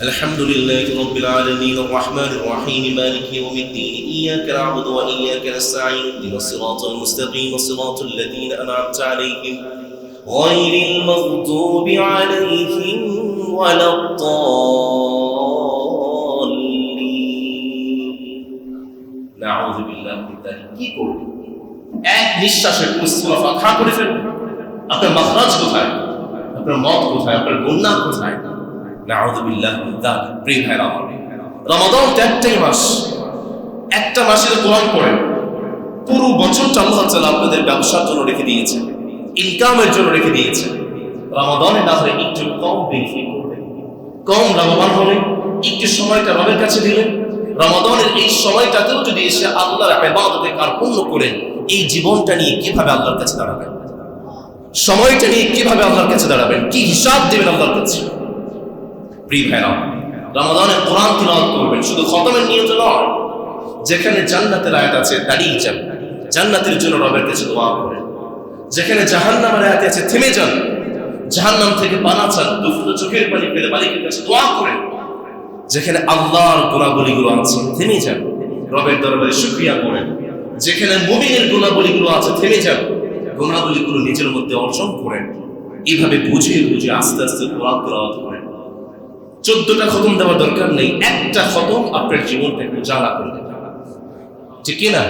الحمد لله رب العالمين الرحمن الرحيم مالك يوم الدين إياك نعبد وإياك نستعين اهدنا الصراط المستقيم صراط الذين أنعمت عليهم غير المغضوب عليهم ولا الضالين نعوذ بالله من ذلك কি করবে এক নিঃশ্বাসে পুরো সূরা ফাতিহা করে ফেলবে আপনার মাখরাজ কোথায় আপনার মত কোথায় আপনার গুনাহ কোথায় রমাদান তো একটাই মাস। একটা পুরো আপনাদের ব্যবসার জন্য রেখে জন্য রেখে দিয়েছে। না একটু কম সময়টা রবের কাছে দিলেন রমাদানের এই সময়টাতেও যদি এসে আল্লাহর ইবাদতে কার্পণ্য করেন এই জীবনটা নিয়ে কীভাবে আল্লাহর কাছে দাঁড়াবেন? সময়টা নিয়ে কীভাবে আল্লাহর কাছে দাঁড়াবেন? কি হিসাব দেবেন আল্লাহর কাছে? প্রিয় ভাইরা রমাদানে কোরআন তিলাওয়াত করবেন, শুধু খতমের নিয়ত নয়, যেখানে জান্নাতের আয়াত আছে, দাঁড়িয়ে যান। জান্নাতের জন্য রবের কাছে দোয়া করেন। যেখানে জাহান্নামের আয়াত আছে, থেমে যান। জাহান্নাম থেকে পানা চান দুফুটো চোখের পানি পেলে মালিকের কাছে দোয়া করেন। যেখানে আল্লাহর গুণাবলীগুলো আছে, থেমে যান। রবের দরবারে শুকরিয়া করেন। যেখানে মুমিনের গুণাবলীগুলো আছে, থেমে যান। গুণাবলীগুলো নিজের মধ্যে অর্জন করেন। এইভাবে বুঝে বুঝে আস্তে আস্তে কোরআন তেলাওয়াত করেন। চোদ্দটা খতম দেওয়ার দরকার নেই। একটা খতম আপনার জীবনটাকে জ্বালা করে দেবে। ঠিক কিনা?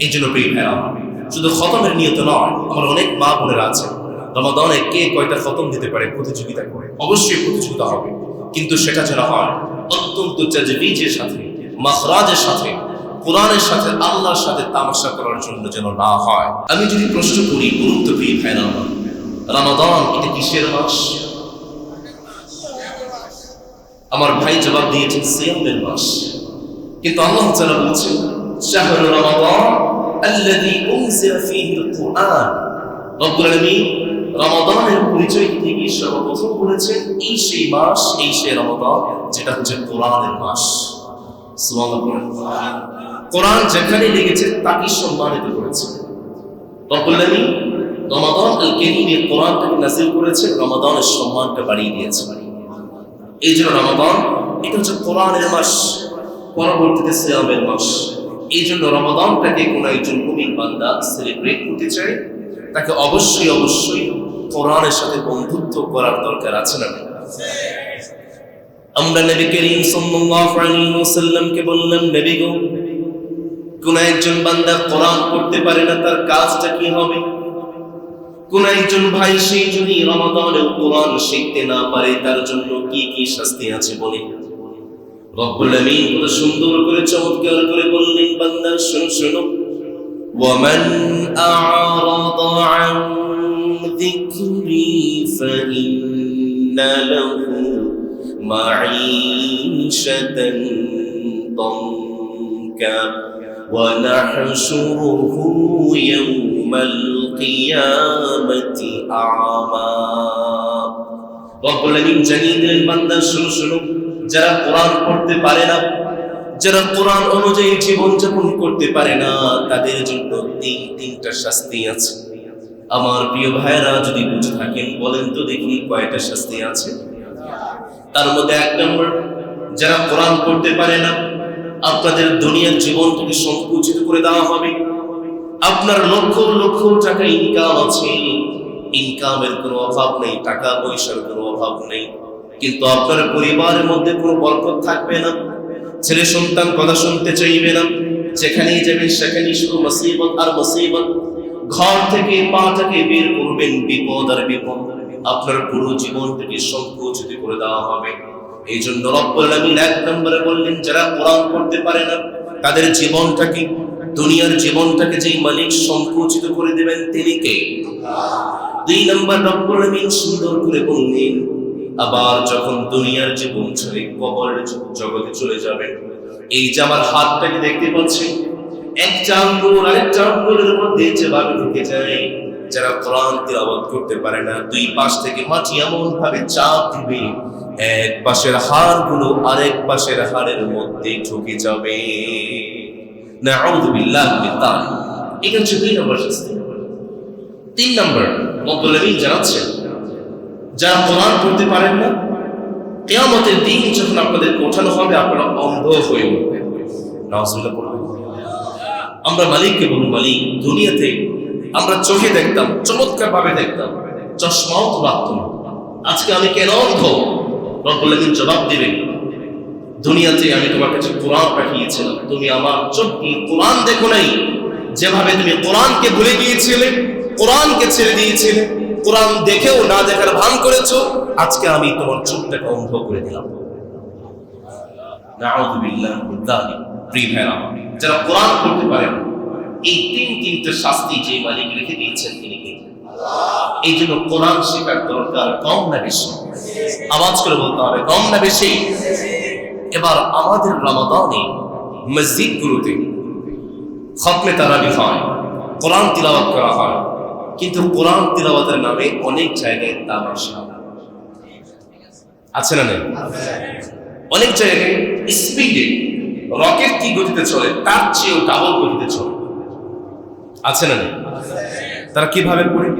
এই জন্য প্রিয় ভাইরা, শুধু খতমের নিয়ত নয়, আমার অনেক মা বোনেরা আছে, রমাদানে কে কয়টা খতম দিতে পারে প্রতিযোগিতা করে? অবশ্যই প্রতিযোগিতা হবে। কিন্তু সেটা যেন হয়, অত্যন্ত চাজবিজের সাথে, মাখরাজের সাথে, কোরআনের সাথে, আল্লাহর সাথে তামাশা করার জন্য যেন না হয়। আমি যদি প্রশ্ন করি, গুরুত্ব প্রিয় ভাইরা, রমাদান এটা কিসের মাস? আমার ভাই জবাব দিয়েছেন সিয়ামের মাস। কিন্তু আল্লাহ তাআলা বলছেন, শাহরু রমাদান আল্লাযী উনজিলা ফীহিল কুরআন রব্বুল আলামিন রমাদানের পরিচয় দিতে গিয়ে সর্বপ্রথম বলেছেন, এই সেই মাস, এই সেই রমাদান যেটা হচ্ছে কোরআনের মাস। কোরআন যেখানে লেগেছে তাকে সম্মানিত করেছে। রব্বুল আলামিন রমাদান আল কারীমে কোরআনটাকে নাযিল করেছে রমাদানের সম্মানটা বাড়িয়ে দিয়েছে এই জন্য রমাদান, এটা হচ্ছে কোরআনের মাস, পরবর্তীতে সিয়ামের মাস। এই জন্য রমাদানটাকে কোনো একজন মুমিন বান্দা সেলিব্রেট করতে চায়, তাকে অবশ্যই অবশ্যই কোরআনের সাথে বন্ধুত্ব করার দরকার আছে না আমরা নবী করিম সাল্লাল্লাহু আলাইহি ওয়াসাল্লামকে বললাম, নবী গো, কোন একজন বান্দা কোরআন পড়তে পারে না, তার কাজটা কি হবে? কোন একজন ভাই সেই যদি রমাদানে কোরআন শিখতে না পারে তার জন্য কি কি শাস্তি আছে বলে রব্বুল আমিন কত সুন্দর করে চমৎকার করে বললেন বান্দা শুনো শুনো ومن أعرض عن ذكري فإن له معيشة ضنكا ونحشره يوم القيامة أعمى রব্বুল আমিন জানিয়ে দিলেন বান্দা শুনো শুনো যারা কোরআন পড়তে পারে না যারা কোরআন অনুযায়ী জীবন যাপন করতে পারে না তাদের জন্য তিন তিনটা শাস্তি আছে আমার প্রিয় ভাইরা যদি বুঝে থাকেন বলেন তো দেখি কয়টা শাস্তি আছে তার মধ্যে এক নম্বর যারা কোরআন পড়তে পারে না আপনাদের দুনিয়ার জীবনটাকে সংকুচিত করে দেওয়া হবে আপনার লক্ষ লক্ষ টাকা ইনকাম আছে। ইনকামের কোনো অভাব নেই, টাকা পয়সার কোনো অভাব নেই। কিন্তু আপনার পরিবারের মধ্যে কোনো বরকত থাকবে না। ছেলে সন্তান কথা শুনতে চাইবে না। যেখানেই যাবেন সেখানেই শুধু মুসিবত আর মুসিবত। ঘর থেকে, পা থেকে বের করবেন বিপদ আর বিপদ। আপনার পুরো জীবনটাকে সংকুচিত করে দেওয়া হবে। এই জন্য রব্বুল আলামিন এক নম্বরে বললেন, যারা কোরআন পড়তে পারে না, তাদের জীবনটাকে দুনিয়ার জীবনটাকে যেই মালিক সংকুচিত করে দেবেন তিনি কে? দুই নম্বর রব্বুল আলামিন সুন্দর করে বললেন, আবার যখন দুনিয়ার জীবন ছেড়ে কবরের জগতে চলে যাবে, এই যে আমার হাতটাকে দেখতে পাচ্ছেন এক চাঙ্গুল আরেক চাঙ্গুলের মধ্যে যেভাবে ঢুকে যায়, যারা কোরআন তিলাওয়াত করতে পারে না, দুই পাশ থেকে মাটি এমন ভাবে চাপ দিবে, এক পাশের হাড়গুলো আরেক পাশের হাড়ের মধ্যে ঢুকে যাবে। এটা হচ্ছে দুই নম্বর তিন নম্বর জানাচ্ছেন, যারা পারেন না যখন আপনাদেরকে ওঠানো হবে, আপনারা হয়ে আমরা মালিককে বলুন মালিক, দুনিয়াতে আমরা চোখে দেখতাম চমৎকার ভাবে দেখতাম, চশমাও তো আজকে আমি কেন অন্ধ? রব্বুল আলামিন জবাব দিবেন। দুনিয়াতে আমি তোমার কাছে কোরআন পাঠিয়েছিলাম। তুমি আমার চোখ কোরআন দেখো নাই। যেভাবে তুমি কোরআনকে ভুলে গিয়েছিলে, কোরআনকে ছেড়ে দিয়েছিলে, কোরআন দেখেও না দেখার ভান করেছ, আজকে আমি তোমার চোখটাকে অন্ধ করে দিলাম। যারা কোরআন পড়তে পারেন এই তিন তিনটে শাস্তি যে মালিক রেখে দিয়েছেন তিনি এই জন্য কোরআন শেখার দরকার কম না বেশি। আওয়াজ করে বলতে হবে, কম না বেশি। এবার আমাদের রমাদানে মসজিদগুলোতে খতমে তারাবি হয়, কোরআন তিলাওয়াত করা হয়। কিন্তু কোরআন তিলাওয়াতের নামে অনেক জায়গায় তামাশা আছে না নেই? অনেক জায়গায় স্পিডে রকেট কি গতিতে চলে, তার চেয়েও ডাবল গতিতে চলে। আছে না নেই? তারা কীভাবে পড়ে?